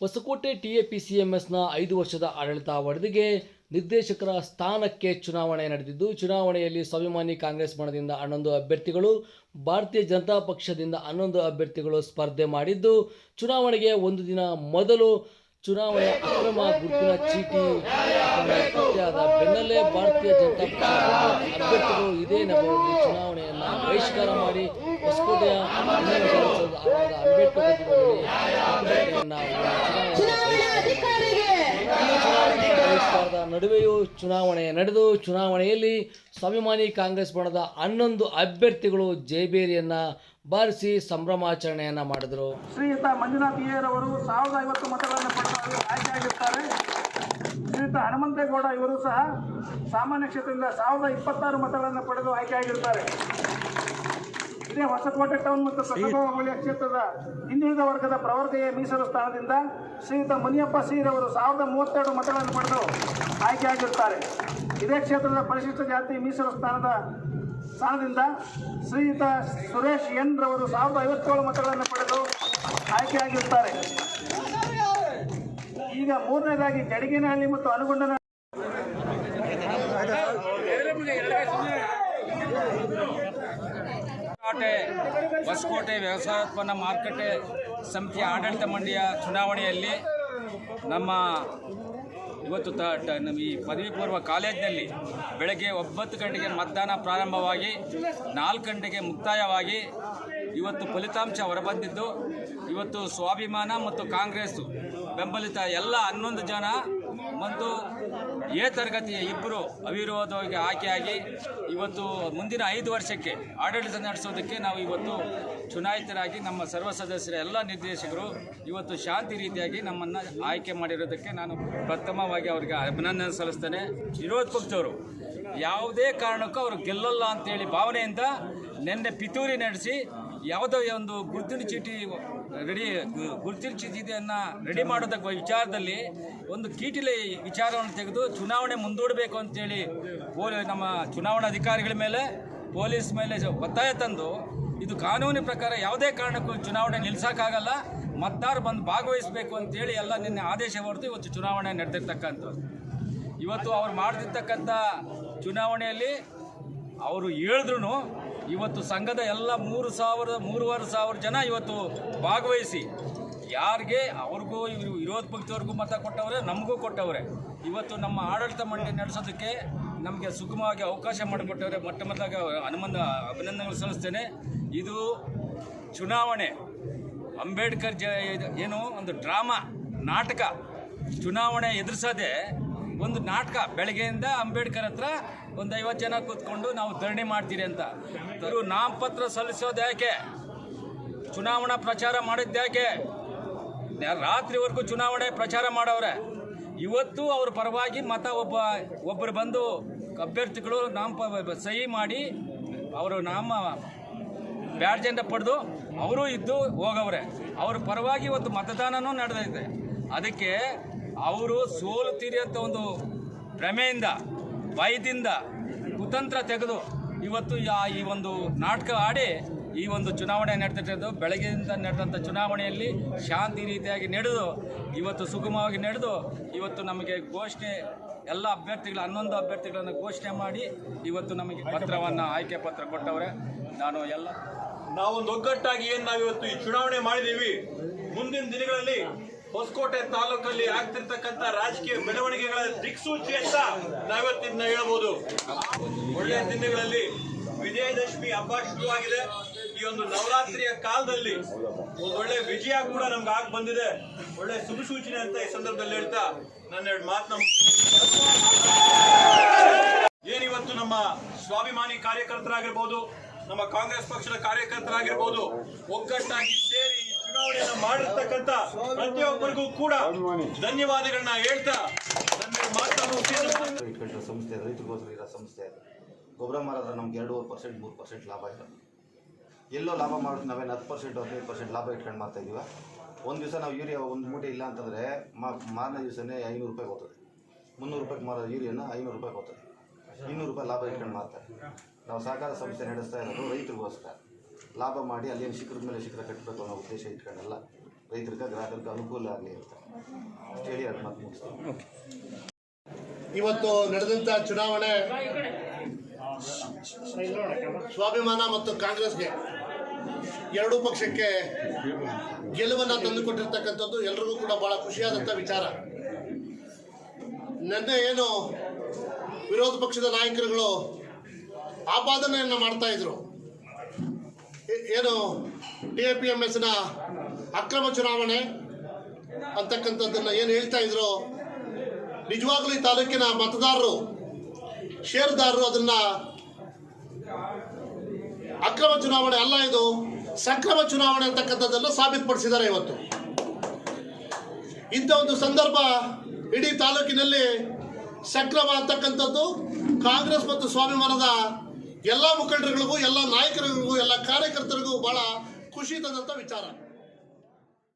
ಹೊಸಕೋಟೆ ಟಿಎಪಿಸಿಎಂಎಸ್ನ ಐದು ವರ್ಷದ ಆಡಳಿತಾವಧಿಗೆ ನಿರ್ದೇಶಕರ ಸ್ಥಾನಕ್ಕೆ ಚುನಾವಣೆ ನಡೆದಿದ್ದು, ಚುನಾವಣೆಯಲ್ಲಿ ಸ್ವಾಭಿಮಾನಿ ಕಾಂಗ್ರೆಸ್ ಬಣದಿಂದ ಹನ್ನೊಂದು ಅಭ್ಯರ್ಥಿಗಳು, ಭಾರತೀಯ ಜನತಾ ಪಕ್ಷದಿಂದ ಹನ್ನೊಂದು ಅಭ್ಯರ್ಥಿಗಳು ಸ್ಪರ್ಧೆ ಮಾಡಿದ್ದು, ಚುನಾವಣೆಗೆ ಒಂದು ದಿನ ಮೊದಲು ಚುನಾವಣೆ ಅಕ್ರಮ ಗುರುತಿನ ಚೀಟಿ ಪತ್ತೆಯಾದ ಬೆನ್ನಲ್ಲೇ ಭಾರತೀಯ ಜನತಾ ಪಕ್ಷದ ಅಭ್ಯರ್ಥಿಗಳು ಇದೇ ನಗರದಲ್ಲಿ ಚುನಾವಣೆಯನ್ನು ಬಹಿಷ್ಕಾರ ಮಾಡಿ ಹೊಸಕೋಟೆಯ ಅಂಬೇಡ್ಕರ್ ನಡುವೆಯೂ ಚುನಾವಣೆ ನಡೆದು ಚುನಾವಣೆಯಲ್ಲಿ ಸ್ವಾಭಿಮಾನಿ ಕಾಂಗ್ರೆಸ್ ಬಣದ ಹನ್ನೊಂದು ಅಭ್ಯರ್ಥಿಗಳು ಜೈಬೇರಿಯನ್ನ ಬಾರಿಸಿ ಸಂಭ್ರಮಾಚರಣೆಯನ್ನ ಮಾಡಿದರು. ಶ್ರೀಯುತ ಮಂಜುನಾಥ್ ಅವರು ಸಾವಿರದ ಐವತ್ತು ಮತಗಳನ್ನು ಪಡೆದು ಆಯ್ಕೆಯಾಗಿರ್ತಾರೆ ಶ್ರೀಯುತ ಹನುಮಂತೇಗೌಡ ಇವರು ಸಹ ಸಾಮಾನ್ಯ ಕ್ಷೇತ್ರದಿಂದ ಸಾವಿರದ ಇಪ್ಪತ್ತಾರು ಮತಗಳನ್ನು ಪಡೆದು ಆಯ್ಕೆಯಾಗಿರ್ತಾರೆ ಇದೇ ಹೊಸಕೋಟೆ ಟೌನ್ ಮತ್ತು ಕಸಬಾ ಹೋಬಳಿಯ ಕ್ಷೇತ್ರದ ಹಿಂದುಳಿದ ವರ್ಗದ ಪ್ರವರ್ಗೆಯ ಮೀಸಲು ಸ್ಥಾನದಿಂದ ಶ್ರೀಯುತ ಮುನಿಯಪ್ಪ ಸೀರವರು ಸಾವಿರದ ಮೂವತ್ತೆರಡು ಮತಗಳನ್ನು ಪಡೆದು ಆಯ್ಕೆಯಾಗಿರುತ್ತಾರೆ. ಇದೇ ಕ್ಷೇತ್ರದ ಪರಿಶಿಷ್ಟ ಜಾತಿ ಮೀಸಲು ಸ್ಥಾನದ ಸ್ಥಾನದಿಂದ ಶ್ರೀಯುತ ಸುರೇಶ್ ಎನ್ ರವರು ಸಾವಿರದ ಐವತ್ತೇಳು ಮತಗಳನ್ನು ಪಡೆದು ಆಯ್ಕೆಯಾಗಿರುತ್ತಾರೆ. ಈಗ ಮೂರನೇದಾಗಿ ಜಡಗಿನಹಳ್ಳಿ ಮತ್ತು ಅನುಗೊಂಡನ ಕೋಟೆ ಹೊಸಕೋಟೆ, ವ್ಯವಸಾಯೋತ್ಪನ್ನ ಮಾರುಕಟ್ಟೆ ಸಮಿತಿಯ ಆಡಳಿತ ಮಂಡಳಿಯ ಚುನಾವಣೆಯಲ್ಲಿ ನಮ್ಮ ಇವತ್ತು ತ, ನಮ್ಮ ಈ ಪದವಿ ಪೂರ್ವ ಕಾಲೇಜಿನಲ್ಲಿ ಬೆಳಗ್ಗೆ ಒಂಬತ್ತು ಗಂಟೆಗೆ ಮತದಾನ ಪ್ರಾರಂಭವಾಗಿ ನಾಲ್ಕು ಗಂಟೆಗೆ ಮುಕ್ತಾಯವಾಗಿ ಇವತ್ತು ಫಲಿತಾಂಶ ಹೊರಬಂದಿದ್ದು, ಇವತ್ತು ಸ್ವಾಭಿಮಾನ ಮತ್ತು ಕಾಂಗ್ರೆಸ್ ಬೆಂಬಲಿತ ಎಲ್ಲ ಹನ್ನೊಂದು ಜನ ಮತ್ತು ಎ ತರಗತಿಯ ಇಬ್ಬರು ಅವಿರೋಧವಾಗಿ ಆಯ್ಕೆಯಾಗಿ ಇವತ್ತು ಮುಂದಿನ ಐದು ವರ್ಷಕ್ಕೆ ಆಡಳಿತ ನಡೆಸೋದಕ್ಕೆ ನಾವು ಇವತ್ತು ಚುನಾಯಿತರಾಗಿ ನಮ್ಮ ಸರ್ವ ಸದಸ್ಯರ ಎಲ್ಲ ನಿರ್ದೇಶಕರು ಇವತ್ತು ಶಾಂತಿ ರೀತಿಯಾಗಿ ನಮ್ಮನ್ನು ಆಯ್ಕೆ ಮಾಡಿರೋದಕ್ಕೆ ನಾನು ಪ್ರಥಮವಾಗಿ ಅವರಿಗೆ ಅಭಿನಂದನೆ ಸಲ್ಲಿಸ್ತೇನೆ. ವಿರೋಧ ಪಕ್ಷದವರು ಯಾವುದೇ ಕಾರಣಕ್ಕೂ ಅವರು ಗೆಲ್ಲಲ್ಲ ಅಂತೇಳಿ ಭಾವನೆಯಿಂದ ನಿನ್ನೆ ಪಿತೂರಿ ನಡೆಸಿ ಯಾವುದೋ ಒಂದು ಗುರುತಿನ ಚೀಟಿ ರೆಡಿ, ಗುರುತಿನ ಚೀಟಿಯನ್ನು ರೆಡಿ ಮಾಡೋದಕ್ಕೆ ವಿಚಾರದಲ್ಲಿ ಒಂದು ಕೀಟಿಲೆ ವಿಚಾರವನ್ನು ತೆಗೆದು ಚುನಾವಣೆ ಮುಂದೂಡಬೇಕು ಅಂತೇಳಿ ಪೋಲಿ, ನಮ್ಮ ಚುನಾವಣಾ ಅಧಿಕಾರಿಗಳ ಮೇಲೆ, ಪೊಲೀಸ್ ಮೇಲೆ ಒತ್ತಾಯ ತಂದು ಇದು ಕಾನೂನಿನ ಪ್ರಕಾರ ಯಾವುದೇ ಕಾರಣಕ್ಕೂ ಚುನಾವಣೆ ನಿಲ್ಲಿಸೋಕ್ಕಾಗಲ್ಲ ಮತದಾರರು ಬಂದು ಭಾಗವಹಿಸಬೇಕು ಅಂತೇಳಿ ಎಲ್ಲ ನಿನ್ನೆ ಆದೇಶ ಹೊರತು ಇವತ್ತು ಚುನಾವಣೆ ನಡೆದಿರ್ತಕ್ಕಂಥದ್ದು. ಇವತ್ತು ಅವ್ರು ಮಾಡ್ತಿರ್ತಕ್ಕಂಥ ಚುನಾವಣೆಯಲ್ಲಿ ಅವರು ಹೇಳಿದ್ರು ಇವತ್ತು ಸಂಘದ ಎಲ್ಲ ಮೂರು ಸಾವಿರದ, ಮೂರುವರೆ ಸಾವಿರ ಜನ ಇವತ್ತು ಭಾಗವಹಿಸಿ, ಯಾರಿಗೆ ಅವ್ರಿಗೂ ಇವರು ವಿರೋಧ ಪಕ್ಷದವ್ರಿಗೂ ಮತ ಕೊಟ್ಟವ್ರೆ, ನಮಗೂ ಕೊಟ್ಟವ್ರೆ. ಇವತ್ತು ನಮ್ಮ ಆಡಳಿತ ಮಂಡಳಿ ನಡೆಸೋದಕ್ಕೆ ನಮಗೆ ಸುಗಮವಾಗಿ ಅವಕಾಶ ಮಾಡಿಕೊಟ್ಟವ್ರೆ. ಮೊಟ್ಟ ಮೊದಲಾಗ ಹನುಮಂತ ಅಭಿನಂದನೆಗಳು ಸಲ್ಲಿಸ್ತೇನೆ. ಇದು ಚುನಾವಣೆ. ಅಂಬೇಡ್ಕರ್ ಜ ಏನು, ಒಂದು ಡ್ರಾಮಾ, ನಾಟಕ ಚುನಾವಣೆ ಎದುರಿಸೋದೆ ಒಂದು ನಾಟಕ ಬೆಳಗ್ಗೆಯಿಂದ ಅಂಬೇಡ್ಕರ್ ಹತ್ರ ಒಂದು ಐವತ್ತು ಜನ ಕೂತ್ಕೊಂಡು ನಾವು ಧರಣಿ ಮಾಡ್ತೀರಿ ಅಂತ. ಇವರು ನಾಮಪತ್ರ ಸಲ್ಲಿಸೋದು ಯಾಕೆ? ಚುನಾವಣಾ ಪ್ರಚಾರ ಮಾಡಿದ್ದು ಯಾಕೆ? ರಾತ್ರಿವರೆಗೂ ಚುನಾವಣೆ ಪ್ರಚಾರ ಮಾಡವ್ರೆ. ಇವತ್ತು ಅವ್ರ ಪರವಾಗಿ ಮತ ಒಬ್ಬ ಒಬ್ಬರು ಬಂದು ಅಭ್ಯರ್ಥಿಗಳು ನಾಮ ಸಹಿ ಮಾಡಿ ಅವರು ನಾಮ ಬ್ಯಾಡ್ಜೆಂಡ ಪಡೆದು ಅವರು ಇದ್ದು ಹೋಗವ್ರೆ. ಅವ್ರ ಪರವಾಗಿ ಇವತ್ತು ಮತದಾನನೂ ನಡೆದೈತೆ. ಅದಕ್ಕೆ ಅವರು ಸೋಲುತ್ತೀರಿ ಅಂತ ಒಂದು ಭ್ರಮೆಯಿಂದ ಭಯದಿಂದ ಕುತಂತ್ರ ತೆಗೆದು ಇವತ್ತು ಈ ಒಂದು ನಾಟಕ ಆಡಿ ಈ ಒಂದು ಚುನಾವಣೆ ನಡೆದಿಟ್ಟಿದ್ದು ಬೆಳಗ್ಗೆಯಿಂದ ನಡೆದಂಥ ಚುನಾವಣೆಯಲ್ಲಿ ಶಾಂತಿ ರೀತಿಯಾಗಿ ನಡೆದು ಇವತ್ತು ಸುಗಮವಾಗಿ ನಡೆದು ಇವತ್ತು ನಮಗೆ ಘೋಷಣೆ ಎಲ್ಲ ಅಭ್ಯರ್ಥಿಗಳ ಹನ್ನೊಂದು ಅಭ್ಯರ್ಥಿಗಳನ್ನು ಘೋಷಣೆ ಮಾಡಿ ಇವತ್ತು ನಮಗೆ ಪತ್ರವನ್ನು ಆಯ್ಕೆ ಪತ್ರ ಕೊಟ್ಟವರೆ. ನಾನು ಎಲ್ಲ ನಾವೊಂದು ಒಗ್ಗಟ್ಟಾಗಿ ನಾವು ನಾವಿವತ್ತು ಈ ಚುನಾವಣೆ ಮಾಡಿದ್ದೀವಿ ಮುಂದಿನ ದಿನಗಳಲ್ಲಿ ಹೊಸಕೋಟೆ ತಾಲೂಕಲ್ಲಿ ಆಗ್ತಿರ್ತಕ್ಕಂಥ ರಾಜಕೀಯ ಬೆಳವಣಿಗೆಗಳ ದಿಕ್ಸೂಚಿ ಅಂತ ನಾವಿವತ್ತಿನ ಹೇಳಬಹುದು ಒಳ್ಳೆಯ ದಿನಗಳಲ್ಲಿ ವಿಜಯದಶಮಿ ಹಬ್ಬ ಶುರುವಾಗಿದೆ ಈ ಒಂದು ನವರಾತ್ರಿಯ ಕಾಲದಲ್ಲಿ ಒಂದು ಒಳ್ಳೆ ವಿಜಯ ಕೂಡ ನಮ್ಗೆ ಆಗಿ ಬಂದಿದೆ. ಒಳ್ಳೆ ಶುಭ ಸೂಚನೆ ಅಂತ ಈ ಸಂದರ್ಭದಲ್ಲಿ ಹೇಳ್ತಾ ನನ್ನ ಎರಡು ಮಾತನ್ನ ಏನಿವತ್ತು ನಮ್ಮ ಸ್ವಾಭಿಮಾನಿ ಕಾರ್ಯಕರ್ತರಾಗಿರ್ಬೋದು, ನಮ್ಮ ಕಾಂಗ್ರೆಸ್ ಪಕ್ಷದ ಕಾರ್ಯಕರ್ತರಾಗಿರ್ಬೋದು, ಒಗ್ಗಟ್ಟಾಗಿ ಸೇರಿ ಚುನಾವಣೆಯನ್ನ ಮಾಡಿರ್ತಕ್ಕಂಥ ಪ್ರತಿಯೊಬ್ಬರಿಗೂ ಕೂಡ ಧನ್ಯವಾದಗಳನ್ನ ಹೇಳ್ತಾ ನನ್ನ ಮಾತನ್ನು ಸಂಸ್ಥೆ ರೈತರಿಗೋಸ್ಕರ ಇರೋ ಸಂಸ್ಥೆ ಅದು ಗೊಬ್ಬರ ಮಾರೋದ್ರೆ ನಮ್ಗೆ ಎರಡೂವರೆ ಪರ್ಸೆಂಟ್ ಮೂರು ಪರ್ಸೆಂಟ್ ಲಾಭ ಇಲ್ಲ ಎಲ್ಲೋ ಲಾಭ ಮಾಡೋದು ನಾವೇನು ಹತ್ತು ಪರ್ಸೆಂಟ್ ಹದಿನೈದು ಪರ್ಸೆಂಟ್ ಲಾಭ ಇಟ್ಕೊಂಡು ಮಾಡ್ತಾ ಇದೀವ? ಒಂದು ದಿವಸ ನಾವು ಯೂರಿಯಾ ಒಂದು ಮೂಟೆ ಇಲ್ಲ ಅಂತಂದರೆ ಮಾರನೇ ದಿವಸನೇ ಐನೂರು ರೂಪಾಯಿ ಹೋಗ್ತದೆ. ಮುನ್ನೂರು ರೂಪಾಯಿಗೆ ಮಾರೋ ಯೂರಿಯಾನ ಐನೂರು ರೂಪಾಯಿ ಹೋಗ್ತದೆ. ಇನ್ನೂರು ರೂಪಾಯಿ ಲಾಭ ಇಟ್ಕೊಂಡು ಮಾಡ್ತಾರೆ. ನಾವು ಸಹಕಾರ ಸಂಸ್ಥೆ ನಡೆಸ್ತಾ ಇರೋದು ರೈತರಿಗೋಸ್ಕರ. ಲಾಭ ಮಾಡಿ ಅಲ್ಲೇನು ಶಿಖರದ ಮೇಲೆ ಶಿಖರ ಕಟ್ಟಬೇಕು ಅನ್ನೋ ಉದ್ದೇಶ ಇಟ್ಕೊಂಡಲ್ಲ ರೈತರಿಗೆ ಗ್ರಾಹಕರಿಗೆ ಅನುಕೂಲ ಆಗಲಿ ಅಂತ. ಹೇಳಿ ಅದು ಮಾತು ಮುಗಿಸ್ತೀನಿ. ಇವತ್ತು ನಡೆದಂತ ಚುನಾವಣೆ ಸ್ವಾಭಿಮಾನ ಮತ್ತು ಕಾಂಗ್ರೆಸ್ಗೆ ಎರಡೂ ಪಕ್ಷಕ್ಕೆ ಗೆಲುವನ್ನು ತಂದುಕೊಟ್ಟಿರ್ತಕ್ಕಂಥದ್ದು ಎಲ್ರಿಗೂ ಕೂಡ ಬಹಳ ಖುಷಿಯಾದಂಥ ವಿಚಾರ. ನಿನ್ನೆ ಏನು ವಿರೋಧ ಪಕ್ಷದ ನಾಯಕರುಗಳು ಆಪಾದನೆಯನ್ನು ಮಾಡ್ತಾ ಇದ್ರು. ಏನು ಟಿ ಎ ಪಿ ಎಂ ಎಸ್ನ ಅಕ್ರಮ ಚುನಾವಣೆ ಅಂತಕ್ಕಂಥದ್ದನ್ನು ಏನು ಹೇಳ್ತಾ ಇದ್ರು, ನಿಜವಾಗ್ಲೂ ಈ ತಾಲೂಕಿನ ಮತದಾರರು, ಷೇರುದಾರರು ಅದನ್ನ ಅಕ್ರಮ ಚುನಾವಣೆ ಅಲ್ಲ ಇದು, ಸಕ್ರಮ ಚುನಾವಣೆ ಅಂತಕ್ಕಂಥದ್ದನ್ನು ಸಾಬೀತುಪಡಿಸಿದ್ದಾರೆ ಇವತ್ತು. ಇಂಥ ಒಂದು ಸಂದರ್ಭ ಇಡೀ ತಾಲೂಕಿನಲ್ಲಿ ಸಕ್ರಮ ಅಂತಕ್ಕಂಥದ್ದು, ಕಾಂಗ್ರೆಸ್ ಮತ್ತು ಸ್ವಾಭಿಮಾನದ ಎಲ್ಲ ಮುಖಂಡರುಗಳಿಗೂ, ಎಲ್ಲ ನಾಯಕರಿಗೂ ಎಲ್ಲ ಕಾರ್ಯಕರ್ತರಿಗೂ ಬಹಳ ಖುಷಿ ತಂದಂಥ ವಿಚಾರ.